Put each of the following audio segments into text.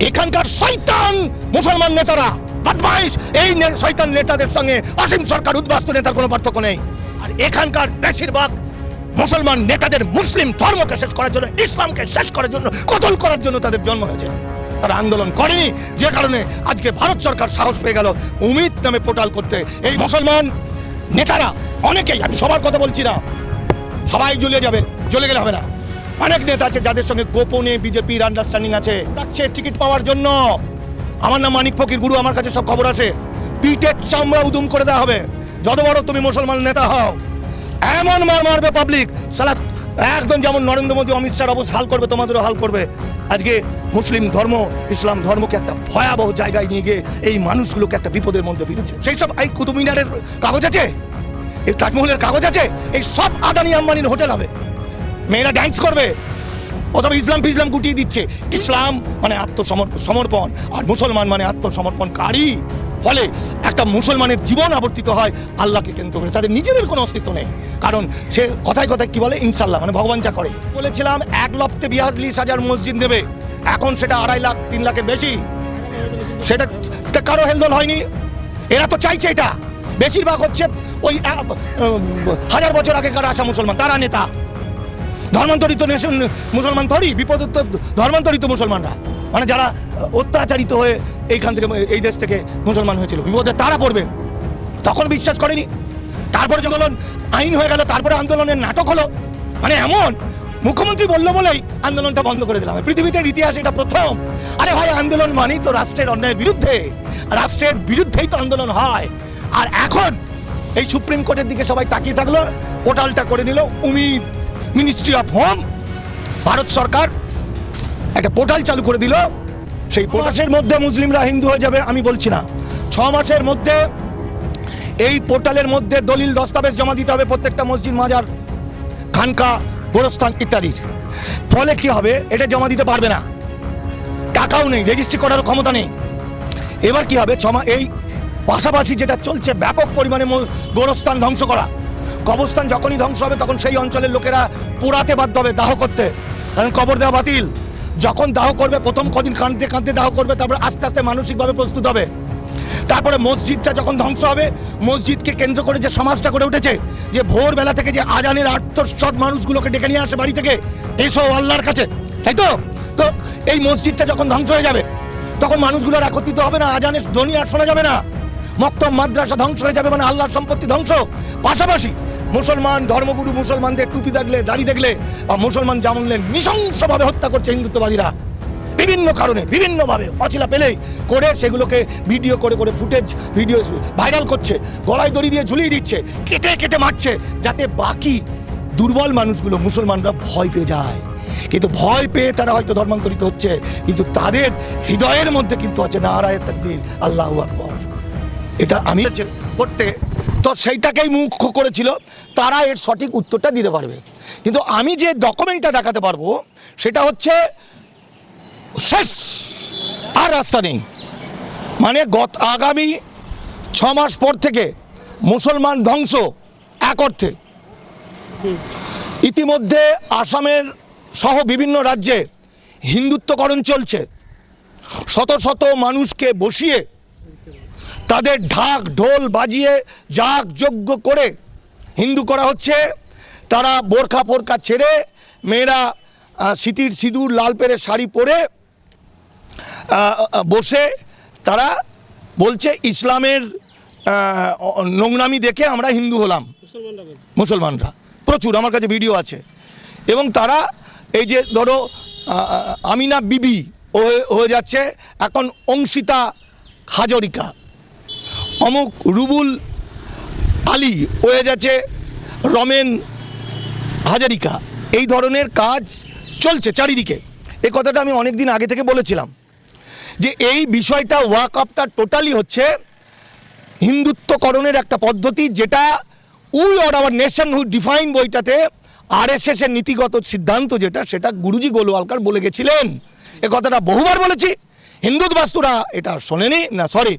এখানকার শয়তান মুসলমান নেতারা। বদমাইশ, এই নে- শয়তান নেতাদের সঙ্গে অসীম সরকার, উদ্বাস্তু নেতার কোনো পার্থক্য নেই। আর এখানকার বেশিরভাগ মুসলমান নেতাদের মুসলিম ধর্মকে শেষ করার জন্য, ইসলামকে শেষ করার জন্য, কতল করার জন্য তাদের জন্ম হয়েছে। তারা আন্দোলন করেনি, যে কারণে আজকে ভারত সরকার সাহস পেয়ে গেল উমিদ নামে পোর্টাল করতে। এই মুসলমান নেতারা, অনেকেই, আমি সবার কথা বলছি না, সবাই জ্বলে যাবে, জ্বলে গেলে হবে না। অনেক নেতা আছে যাদের সঙ্গে গোপনে বিজেপির আন্ডারস্ট্যান্ডিং আছে। রাখছে টিকিট পাওয়ার জন্য। আমার নাম মানিক ফকির, গুরু আমার কাছে সব খবর আছে। পিঠের চামড়া উদুম করে দেওয়া হবে। যত বড় তুমি মুসলমান নেতা হও। এমন মার মারবে পাবলিক সালা একদম যেমন নরেন্দ্র মোদী, অমিত শাহ অবশ্য হাল করবে, তোমাদেরও হাল করবে। আজকে মুসলিম ধর্ম, ইসলাম ধর্মকে একটা ভয়াবহ জায়গায় নিয়ে গিয়ে এই মানুষগুলোকে একটা বিপদের মধ্যে ফিরেছে সেই সব এই কুতুব মিনারের কাগজ আছে? এই তাজমহলের কাগজ আছে? এই সব আদানি আম্বানির হোটেল হবে। মেয়েরা ড্যান্স করবে। ওসব ইসলাম ফিসলাম গুটিয়ে দিচ্ছে। ইসলাম মানে আত্মসমর্পণ আর মুসলমান মানে আত্মসমর্পণকারী ফলে একটা মুসলমানের জীবন আবর্তিত হয় আল্লাহকে কেন্দ্র করে। তাদের নিজেদের কোনো অস্তিত্ব নেই। কারণ সে কথায় কথায় কি বলে? ইনশাল্লাহ মানে ভগবান যা করে। বলেছিলাম, এক লপ্তে বিয়াল্লিশ হাজার মসজিদ দেবে। এখন সেটা আড়াই লাখ, তিন লাখের বেশি। সেটা কারও হেলদোল হয়নি। এরা তো চাইছে এটা। বেশিরভাগ হচ্ছে ওই হাজার বছর আগে আগেকার আসা মুসলমান। তারা নেতা। ধর্মান্তরিত নেশন মুসলমান থরি বিপদত্ত ধর্মান্তরিত মুসলমানরা। মানে যারা অত্যাচারিত হয়ে এইখান থেকে, এই দেশ থেকে মুসলমান হয়েছিল। বিপদে তারা পড়বে। তখন বিশ্বাস করেনি। তারপরে যখন আইন হয়ে গেল, তারপরে আন্দোলনের নাটক হলো। মানে এমন, মুখ্যমন্ত্রী বলল বলেই আন্দোলনটা বন্ধ করে দিলাম। পৃথিবীতে ইতিহাস এটা প্রথম। আরে ভাই, আন্দোলন মানেই তো রাষ্ট্রের অন্যায়ের বিরুদ্ধে। রাষ্ট্রের বিরুদ্ধেই তো আন্দোলন হয়। আর এখন এই সুপ্রিম কোর্টের দিকে সবাই তাকিয়ে থাকল, পোর্টালটা করে নিল Umeed. Ministry of home Bharat সরকার একটা পোর্টাল চালু করে দিল। সেই পোর্টালের মধ্যে মুসলিমরা হিন্দু হয়ে যাবে, আমি বলছি না। ছ মাসের মধ্যে এই পোর্টালের মধ্যে দলিল দস্তাবেজ জমা দিতে হবে প্রত্যেকটা মসজিদ, মাজার, খানকা, গোরস্থান ইত্যাদির। ফলে কি হবে? এটা জমা দিতে পারবে না। টাকাও নেই রেজিস্ট্রি করার ক্ষমতা নেই। এবার কি হবে? ছমা এই পাশাপাশি যেটা চলছে, ব্যাপক পরিমাণে গোরস্থান ধ্বংস করা। কবরস্থান যখনই ধ্বংস হবে, তখন সেই অঞ্চলের লোকেরা পোড়াতে বাধ্য হবে দাহ করতে। কারণ কবর দেওয়া বাতিল। যখন দাহ করবে, প্রথম কদিন কাঁদতে কাঁদতে দাহ করবে, তারপরে আস্তে আস্তে মানসিকভাবে প্রস্তুত হবে। তারপরে মসজিদটা যখন ধ্বংস হবে, মসজিদকে কেন্দ্র করে যে সমাজটা গড়ে উঠেছে, যে ভোরবেলা থেকে যে আজানের আত্মসৎ মানুষগুলোকে ডেকে নিয়ে আসে বাড়ি থেকে, এসো আল্লাহর কাছে। তাই তো? তো এই মসজিদটা যখন ধ্বংস হয়ে যাবে, তখন মানুষগুলোর একত্রিত হবে না, আজানের ধ্বনি আর শোনা যাবে না। মক্তব মাদ্রাসা ধ্বংস হয়ে যাবে মানে আল্লাহর সম্পত্তি ধ্বংস। পাশাপাশি মুসলমান ধর্মগুরু মুসলমানদের টুপি দেখলে, দাড়ি দেখলে, বা মুসলমান জামুনলেন নৃশংসভাবে হত্যা করছে হিন্দুত্ববাদীরা, বিভিন্ন কারণে, বিভিন্নভাবে অচিলা পেলেই করে সেগুলোকে ভিডিও করে করে ফুটেজ, ভিডিও ভাইরাল করছে, গলায় দড়ি দিয়ে ঝুলিয়ে দিচ্ছে, কেটে কেটে মারছে, যাতে বাকি দুর্বল মানুষগুলো মুসলমানরা ভয় পেয়ে যায়। কিন্তু ভয় পেয়ে তারা হয়তো ধর্মান্তরিত হচ্ছে, কিন্তু তাদের হৃদয়ের মধ্যে কিন্তু আছে নারায় তাকদির, আল্লাহ আকবর। এটা আমি করতে তো সেইটাকেই মুখ্য করেছিল, তারা এর সঠিক উত্তরটা দিতে পারবে। কিন্তু আমি যে ডকুমেন্টটা দেখাতে পারব, সেটা হচ্ছে শেষ, আর রাস্তা নেই। মানে গত আগামী ছ মাস পর থেকে মুসলমান ধ্বংস এক অর্থে। ইতিমধ্যে আসামের সহ বিভিন্ন রাজ্যে হিন্দুত্বকরণ চলছে। শত শত মানুষকে বসিয়ে তাদের ঢাক ঢোল বাজিয়ে যাগ যজ্ঞ করে হিন্দু করা হচ্ছে। তারা বোরখা ফোরখা ছেড়ে মেয়েরা সিঁতির সিঁদুর, লাল পেরে শাড়ি পরে বসে তারা বলছে, ইসলামের নোংরামি দেখে আমরা হিন্দু হলাম। মুসলমানরা। প্রচুর, আমার কাছে ভিডিও আছে। এবং তারা এই যে ধরো আমিনা বিবি হয়ে যাচ্ছে, এখন অংশিতা হাজরিকা। অমুক রুবুল আলী, হয়ে যাচ্ছে রমেন হাজারিকা। এই ধরনের কাজ চলছে চারিদিকে। এই কথাটা আমি অনেক দিন আগে থেকে বলেছিলাম যে এই বিষয়টা ওয়াক আপটা টোটালি হচ্ছে হিন্দুত্বকরণের একটা পদ্ধতি যেটা we or our nationhood define বইটাতে আর এস এর নীতিগত সিদ্ধান্ত যেটা, সেটা গুরুজি গোলওয়ালকার বলে গেছিলেন। এ কথাটা বহুবার বলেছি। হিন্দু বাস্তুরা এটা শোনেনি, না সরি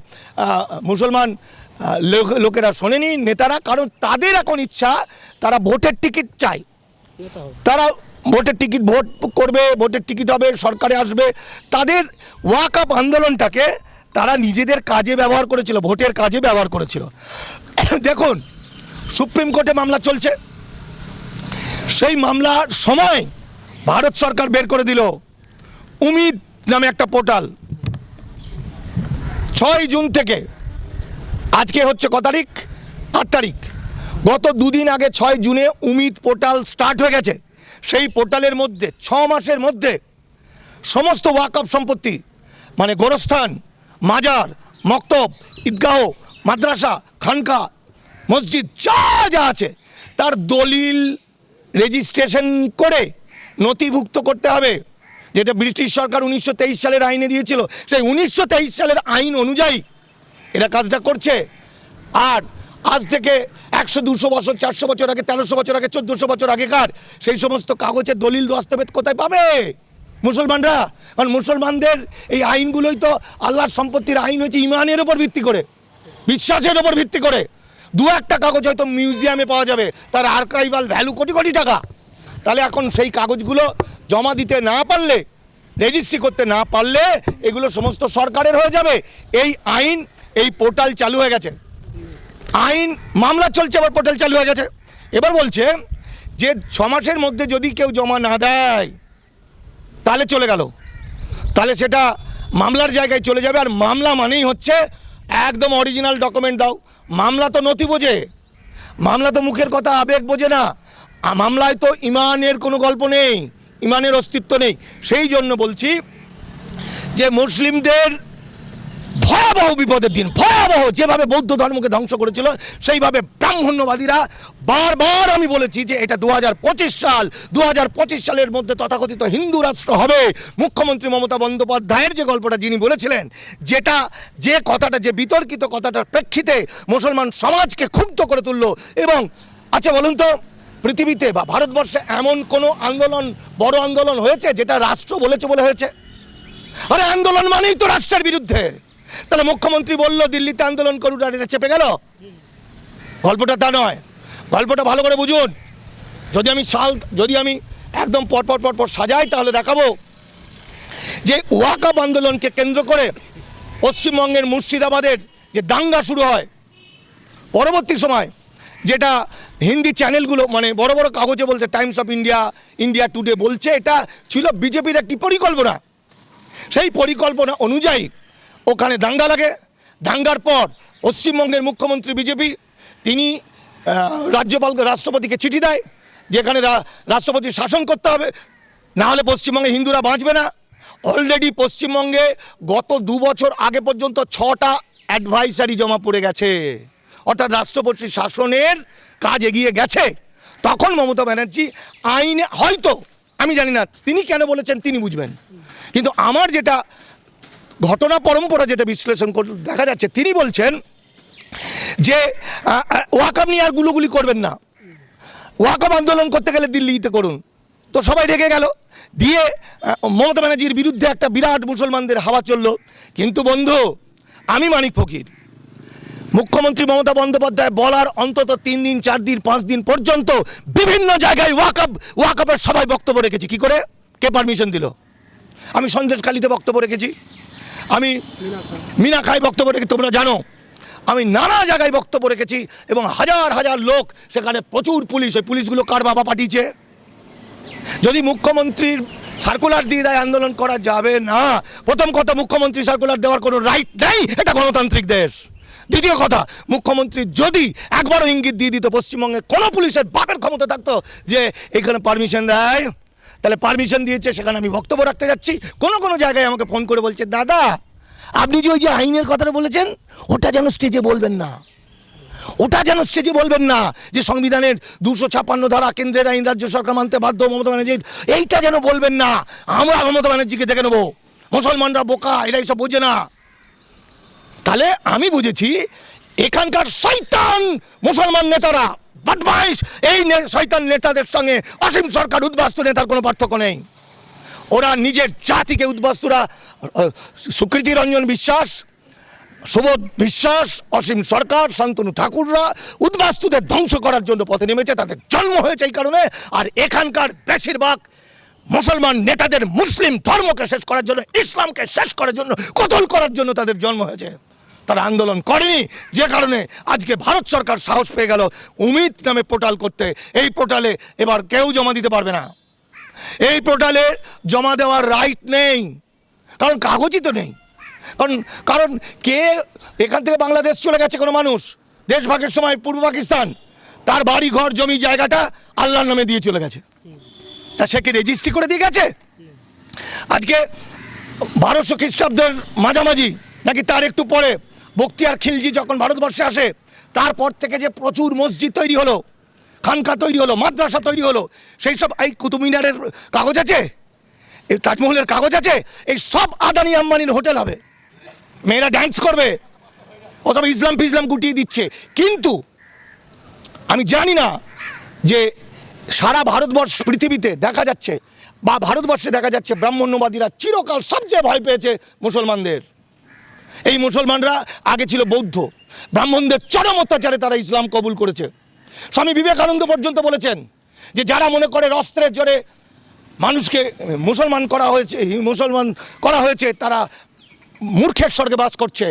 মুসলমান লোকেরা শোনেনি, নেতারা, কারণ তাদের এখন ইচ্ছা, তারা ভোটের টিকিট চায়। তারা ভোটের টিকিট ভোট করবে, ভোটের টিকিট হবে, সরকারে আসবে। তাদের ওয়াক আপ আন্দোলনটাকে তারা নিজেদের কাজে ব্যবহার করেছিল, ভোটের কাজে ব্যবহার করেছিল। দেখুন, সুপ্রিম কোর্টে মামলা চলছে। সেই মামলার সময় ভারত সরকার বের করে দিল, উমিদ নামে একটা পোর্টাল। ছয় জুন থেকে, আজকে হচ্ছে ক তারিখ? আট তারিখ। গত দুদিন আগে ছয় জুনে উমিদ পোর্টাল স্টার্ট হয়ে গেছে। সেই পোর্টালের মধ্যে, ছ মাসের মধ্যে সমস্ত ওয়াকফ সম্পত্তি মানে গোরস্থান, মাজার, মক্তব, ঈদগাহ, মাদ্রাসা, খানকা, মসজিদ, যা যা আছে, তার দলিল রেজিস্ট্রেশন করে নথিভুক্ত করতে হবে। যেটা ব্রিটিশ সরকার উনিশশো তেইশ সালের আইনে দিয়েছিল, সেই উনিশশো তেইশ সালের আইন অনুযায়ী এরা কাজটা করছে। আর আজ থেকে একশো, দুশো বছর, চারশো বছর আগে, তেরোশো বছর আগে, চোদ্দোশো বছর আগেকার সেই সমস্ত কাগজের দলিল দস্তাবেজ কোথায় পাবে? মুসলমানরা? কারণ মুসলমানদের এই আইনগুলোই তো আল্লাহর সম্পত্তির আইন হচ্ছে ইমানের ওপর ভিত্তি করে, বিশ্বাসের ওপর ভিত্তি করে। দু একটা কাগজ হয়তো মিউজিয়ামে পাওয়া যাবে, তার আর্কাইভাল ভ্যালু কোটি কোটি টাকা। তাহলে এখন সেই কাগজগুলো জমা দিতে না পারলে রেজিস্ট্রি করতে না পারলে এগুলো সমস্ত সরকারের হয়ে যাবে। এই আইন, এই পোর্টাল চালু হয়ে গেছে। আইন, মামলা চলছে, আবার পোর্টাল চালু হয়ে গেছে। এবার বলছে যে ছ মাসের মধ্যে যদি কেউ জমা না দেয়, তাহলে চলে গেল। তাহলে সেটা মামলার জায়গায় চলে যাবে। আর মামলা মানেই হচ্ছে একদম অরিজিনাল ডকুমেন্ট দাও। মামলা তো নথি বোঝে। মামলা তো মুখের কথা আবেগ বোঝে না। মামলায় তো ইমানের কোনো গল্প নেই। ইমানের অস্তিত্ব নেই। সেই জন্য বলছি যে মুসলিমদের ভয়াবহ বিপদের দিন, ভয়াবহ যেভাবে বৌদ্ধ ধর্মকে ধ্বংস করেছিল, সেইভাবে ব্রাহ্মণ্যবাদীরা বারবার আমি বলেছি যে এটা দু হাজার পঁচিশ সাল দু হাজার পঁচিশ সালের মধ্যে তথাকথিত হিন্দু রাষ্ট্র হবে। মুখ্যমন্ত্রী মমতা বন্দ্যোপাধ্যায়ের যে গল্পটা যিনি বলেছিলেন, যেটা যে কথাটা, যে বিতর্কিত কথাটার প্রেক্ষিতে মুসলমান সমাজকে ক্ষুব্ধ করে তুললো এবং আচ্ছা বলুন তো পৃথিবীতে বা ভারতবর্ষে এমন কোনো আন্দোলন, বড় আন্দোলন হয়েছে যেটা রাষ্ট্র বলেছে বলে হয়েছে? আরে আন্দোলন মানেই তো রাষ্ট্রের বিরুদ্ধে। তাহলে মুখ্যমন্ত্রী বলল, দিল্লিতে আন্দোলন করুন আর এটা চেপে গেল? গল্পটা তা নয়। গল্পটা ভালো করে বুঝুন। যদি আমি সাল, যদি আমি একদম পরপর পরপর সাজাই, তাহলে দেখাবো যে ওয়াকাপ আন্দোলনকে কেন্দ্র করে পশ্চিমবঙ্গের মুর্শিদাবাদের যে দাঙ্গা শুরু হয়, পরবর্তী সময় যেটা হিন্দি চ্যানেলগুলো মানে বড় বড় কাগজে বলছে, Times of India India today বলছে, এটা ছিল বিজেপির একটি পরিকল্পনা। সেই পরিকল্পনা অনুযায়ী ওখানে দাঙ্গা লাগে। দাঙ্গার পর পশ্চিমবঙ্গের মুখ্যমন্ত্রী বিজেপি, তিনি রাজ্যপাল, রাষ্ট্রপতিকে চিঠি দেয়, যেখানে রাষ্ট্রপতি শাসন করতে হবে। না হলে পশ্চিমবঙ্গে হিন্দুরা বাঁচবে না। অলরেডি পশ্চিমবঙ্গে গত দু বছর আগে পর্যন্ত ছটা অ্যাডভাইসারি জমা পড়ে গেছে। অর্থাৎ রাষ্ট্রপতি শাসনের কাজ এগিয়ে গেছে তখন মমতা ব্যানার্জি আইনে হয়তো আমি জানি না তিনি কেন বলেছেন তিনি বুঝবেন। কিন্তু আমার যেটা ঘটনা পরম্পরা যেটা বিশ্লেষণ করে দেখা যাচ্ছে তিনি বলছেন যে আহ, নিয়ে আর গুলোগুলি করবেন না। ওয়াকাব আন্দোলন করতে গেলে দিল্লিতে করুন। তো সবাই রেগে গেল। দিয়ে মমতা ব্যানার্জির বিরুদ্ধে একটা বিরাট মুসলমানদের হাওয়া চলল। কিন্তু বন্ধু আমি মানিক ফকির। মুখ্যমন্ত্রী মমতা বন্দ্যোপাধ্যায় বলার অন্তত তিন দিন, চার দিন, পাঁচ দিন পর্যন্ত বিভিন্ন জায়গায় ওয়াকাব ওয়াকাবের সবাই বক্তব্য রেখেছি। কি করে? কে পারমিশন দিল? আমি সন্দেশখালিতে বক্তব্য রেখেছি। আমি মিনা খাই বক্তব্য রেখে তোমরা জানো। আমি নানা জায়গায় বক্তব্য রেখেছি এবং হাজার হাজার লোক সেখানে প্রচুর পুলিশ, ওই পুলিশগুলো কার বাবা পাঠিয়েছে? যদি মুখ্যমন্ত্রীর সার্কুলার দিয়ে দেয় আন্দোলন করা যাবে না, প্রথম কথা মুখ্যমন্ত্রী সার্কুলার দেওয়ার কোনো রাইট নেই, এটা গণতান্ত্রিক দেশ। দ্বিতীয় কথা, মুখ্যমন্ত্রী যদি একবারও ইঙ্গিত দিয়ে দিত পশ্চিমবঙ্গে কোনো পুলিশের বাপের ক্ষমতা থাকতো যে এখানে পারমিশন দেয়, তাহলে পারমিশন দিয়েছে, সেখানে আমি বক্তব্য রাখতে যাচ্ছি। কোনো কোনো জায়গায় আমাকে ফোন করে বলছে, দাদা, আপনি যে ওই যে আইনের কথাটা বলেছেন, ওটা যেন স্টেজে বলবেন না। ওটা যেন স্টেজে বলবেন না যে সংবিধানের দুশো ছাপ্পান্ন ধারা কেন্দ্রের আইন রাজ্য সরকার মানতে বাধ্য মমতা ব্যানার্জির। এইটা যেন বলবেন না। আমরা মমতা ব্যানার্জিকে দেখে নেব। মুসলমানরা বোকা, এরা এইসব বোঝে না। তাহলে আমি বুঝেছি এখানকার শয়তান মুসলমান নেতারা। বদমাইশ, এই নে- শয়তান নেতাদের সঙ্গে অসীম সরকার, উদ্বাস্তু নেতার কোনো পার্থক্য নেই। ওরা নিজের জাতিকে উদ্বাস্তুরা সুকৃতি রঞ্জন বিশ্বাস, সুবোধ বিশ্বাস, অসীম সরকার, শান্তনু ঠাকুররা উদ্বাস্তুদের ধ্বংস করার জন্য পথে নেমেছে, তাদের জন্ম হয়েছে এই কারণে। আর এখানকার বেশিরভাগ মুসলমান নেতাদের মুসলিম ধর্মকে শেষ করার জন্য, ইসলামকে শেষ করার জন্য, কতল করার জন্য তাদের জন্ম হয়েছে। তারা আন্দোলন করেনি। যে কারণে আজকে ভারত সরকার সাহস পেয়ে গেল উমিদ নামে পোর্টাল করতে। এই পোর্টালে এবার কেউ জমা দিতে পারবে না। এই পোর্টালে জমা দেওয়ার রাইট নেই। কারণ কাগজই তো নেই। কারণ কারণ কে এখান থেকে বাংলাদেশ চলে গেছে কোনো মানুষ? দেশভাগের সময় পূর্ব পাকিস্তান। তার বাড়ি ঘর জমি, জায়গাটা আল্লাহর নামে দিয়ে চলে গেছে। তা সে কি রেজিস্ট্রি করে দিয়ে গেছে? আজকে বারোশো খ্রিস্টাব্দের মাঝামাঝি, নাকি তার একটু পরে? বক্তিয়ার খিলজি যখন ভারতবর্ষে আসে, তারপর থেকে যে প্রচুর মসজিদ তৈরি হলো, খানকা তৈরি হলো, মাদ্রাসা তৈরি হলো, সেই সব এই কুতুব মিনারের কাগজ আছে? এই তাজমহলের কাগজ আছে? এই সব আদানি আম্বানির হোটেল হবে। মেয়েরা ড্যান্স করবে। ওসব ইসলাম ফিসলাম গুটিয়ে দিচ্ছে। কিন্তু আমি জানি না যে সারা ভারতবর্ষ পৃথিবীতে দেখা যাচ্ছে বা ভারতবর্ষে দেখা যাচ্ছে ব্রাহ্মণ্যবাদীরা চিরকাল সবচেয়ে ভয় পেয়েছে মুসলমানদের। এই মুসলমানরা আগে ছিল বৌদ্ধ। ব্রাহ্মণদের চরম অত্যাচারে তারা ইসলাম কবুল করেছে। স্বামী বিবেকানন্দ পর্যন্ত বলেছেন যে যারা মনে করে অস্ত্রের জোরে মানুষকে মুসলমান করা হয়েছে, মুসলমান করা হয়েছে, তারা মূর্খের স্বর্গে বাস করছে।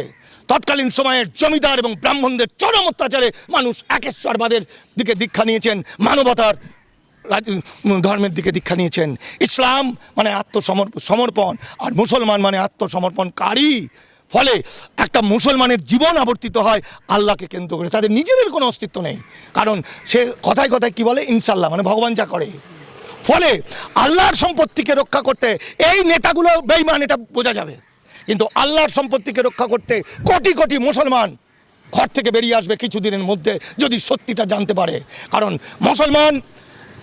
তৎকালীন সময়ে জমিদার এবং ব্রাহ্মণদের চরম অত্যাচারে মানুষ একেশ্বরবাদের দিকে দীক্ষা নিয়েছেন, মানবতার ধর্মের দিকে দীক্ষা নিয়েছেন। ইসলাম মানে আত্মসমর সমর্পণ, আর মুসলমান মানে আত্মসমর্পণকারী। ফলে একটা মুসলমানের জীবন আবর্তিত হয় আল্লাহকে কেন্দ্র করে। তাদের নিজেদের কোনো অস্তিত্ব নেই। কারণ সে কথায় কথায় কি বলে? ইনশাল্লাহ মানে ভগবান যা করে। ফলে আল্লাহর সম্পত্তিকে রক্ষা করতে এই নেতাগুলো বেইমান এটা বোঝা যাবে। কিন্তু আল্লাহর সম্পত্তিকে রক্ষা করতে কোটি কোটি মুসলমান ঘর থেকে বেরিয়ে আসবে কিছুদিনের মধ্যে, যদি সত্যিটা জানতে পারে। কারণ মুসলমান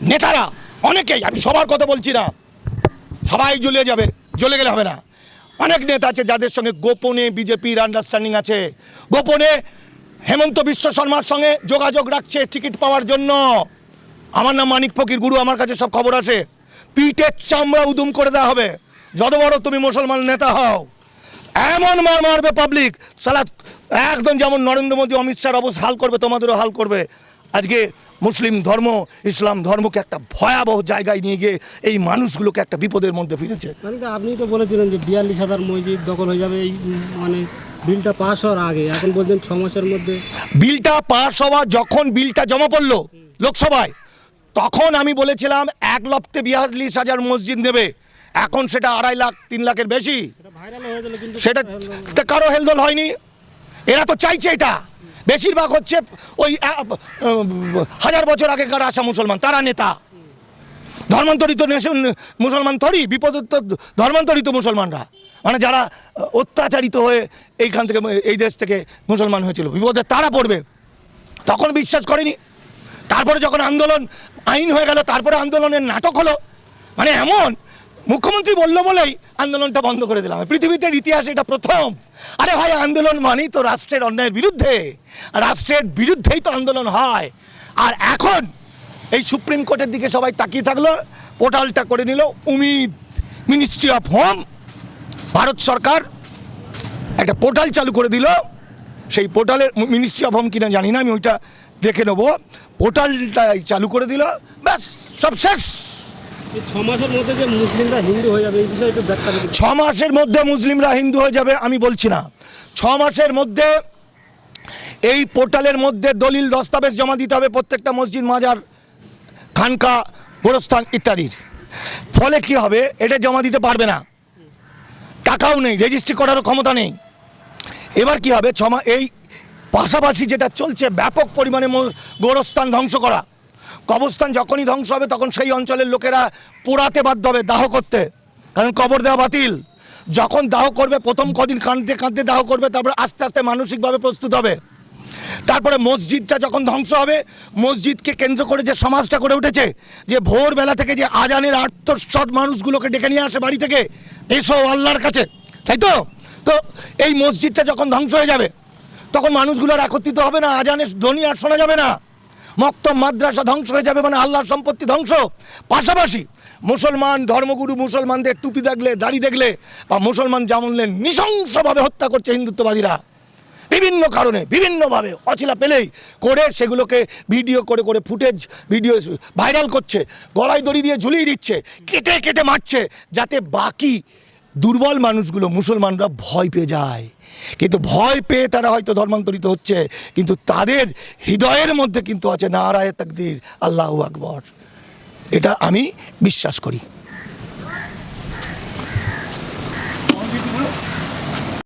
নেতারা অনেকেই, আমি সবার কথা বলছি না, সবাই জ্বলে যাবে, জ্বলে গেলে হবে না। অনেক নেতা আছে যাদের সঙ্গে গোপনে বিজেপির আন্ডারস্ট্যান্ডিং আছে। গোপনে হেমন্ত বিশ্ব শর্মার সঙ্গে যোগাযোগ রাখছে টিকিট পাওয়ার জন্য। আমার নাম মানিক ফকির, গুরু, আমার কাছে সব খবর আছে। পিঠের চামড়া উদুম করে দেওয়া হবে। যত বড় তুমি মুসলমান নেতা হও, এমন মার মারবে পাবলিক সালা, একদম যেমন নরেন্দ্র মোদী, অমিত শাহর অবস্থা হাল করবে, তোমাদেরও হাল করবে। আজকে মুসলিম ধর্ম ইসলাম ধর্মকে একটা ভয়াবহ জায়গায় নিয়ে গিয়ে এই মানুষগুলোকে একটা বিপদের মধ্যে ফিরেছে আপনি তো বলেছিলেন যে বিয়াল্লিশ হাজার মসজিদ দখল হয়ে যাবে এই মানে বিলটা পাস হওয়ার আগে। এখন বলছেন ছ মাসের মধ্যে। বিলটা পাস হওয়া যখন বিলটা জমা পড়ল লোকসভায় তখন আমি বলেছিলাম এক লক্ষে বিয়াল্লিশ হাজার মসজিদ নেবে। এখন সেটা আড়াই লাখ তিন লাখের বেশি। সেটা কারও হেলদোল হয়নি। এরা তো চাইছে এটা। বেশিরভাগ হচ্ছে ওই হাজার বছর আগেকার আসা মুসলমান, তারা নেতা। ধর্মান্তরিত নেশন- মুসলমান থরি, বিপদত্ত ধর্মান্তরিত মুসলমানরা। মানে যারা অত্যাচারিত হয়ে এইখান থেকে, এই দেশ থেকে মুসলমান হয়েছিল, বিপদে তারা পড়বে। তখন বিশ্বাস করেনি। তারপরে যখন আন্দোলন আইন হয়ে গেল, তারপরে আন্দোলনের নাটক হলো। মানে এমন মুখ্যমন্ত্রী বলল বলেই আন্দোলনটা বন্ধ করে দিলাম। পৃথিবীতে ইতিহাসে এটা প্রথম। আরে ভাই, আন্দোলন মানেই তো রাষ্ট্রের অন্যায়ের বিরুদ্ধে। রাষ্ট্রের বিরুদ্ধেই তো আন্দোলন হয়। আর এখন এই সুপ্রিম কোর্টের দিকে সবাই তাকিয়ে থাকল, পোর্টালটা করে নিল Umeed, ministry of home, Bharat সরকার। একটা পোর্টাল চালু করে দিল। সেই পোর্টালের মিনিস্ট্রি অফ হোম কিনা জানি না, আমি ওইটা দেখে নেব। পোর্টালটা চালু করে দিল। ব্যাস, সব শেষ। ছ মাসের মধ্যে মুসলিমরা হিন্দু হয়ে যাবে আমি বলছি না। ছ মাসের মধ্যে এই পোর্টালের মধ্যে দলিল, দস্তাবেজ জমা দিতে হবে প্রত্যেকটা মসজিদ, মাজার, খানকা, গোরস্থান ইত্যাদির। ফলে কি হবে? এটা জমা দিতে পারবে না। টাকাও নেই, রেজিস্ট্রি করারও ক্ষমতা নেই। এবার কি হবে? ছমা এই পাশাপাশি যেটা চলছে, ব্যাপক পরিমাণে গোরস্থান ধ্বংস করা। কবরস্থান যখনই ধ্বংস হবে, তখন সেই অঞ্চলের লোকেরা পোড়াতে বাধ্য হবে দাহ করতে। কারণ কবর দেওয়া বাতিল। যখন দাহ করবে, প্রথম কদিন কাঁদতে কাঁদতে দাহ করবে, তারপরে আস্তে আস্তে মানসিকভাবে প্রস্তুত হবে। তারপরে মসজিদটা যখন ধ্বংস হবে, মসজিদকে কেন্দ্র করে যে সমাজটা করে উঠেছে, যে ভোরবেলা থেকে যে আজানের আত্মসৎ মানুষগুলোকে ডেকে নিয়ে আসে বাড়ি থেকে, এসো আল্লাহর কাছে। তাই তো? তো এই মসজিদটা যখন ধ্বংস হয়ে যাবে, তখন মানুষগুলোর একত্রিত হবে না, আজানের ধ্বনি আর শোনা যাবে না। মক্তব মাদ্রাসা ধ্বংস হয়ে যাবে মানে আল্লাহর সম্পত্তি ধ্বংস। পাশাপাশি মুসলমান ধর্মগুরু মুসলমানদের টুপি দেখলে, দাড়ি দেখলে বা মুসলমান জামুনলে নৃশংসভাবে হত্যা করছে হিন্দুত্ববাদীরা। বিভিন্ন কারণে, বিভিন্নভাবে অচিলা পেলেই করে সেগুলোকে ভিডিও করে করে ফুটেজ, ভিডিও ভাইরাল করছে। গলায় দড়ি দিয়ে ঝুলিয়ে দিচ্ছে, কেটে কেটে মারছে, যাতে বাকি দুর্বল মানুষগুলো, মুসলমানরা ভয় পেয়ে যায়। কিন্তু ভয় পেয়ে তারা হয়তো ধর্মান্তরিত হচ্ছে, কিন্তু তাদের হৃদয়ের মধ্যে কিন্তু আছে নারায় তাকদির, আল্লাহ আকবর। এটা আমি বিশ্বাস করি।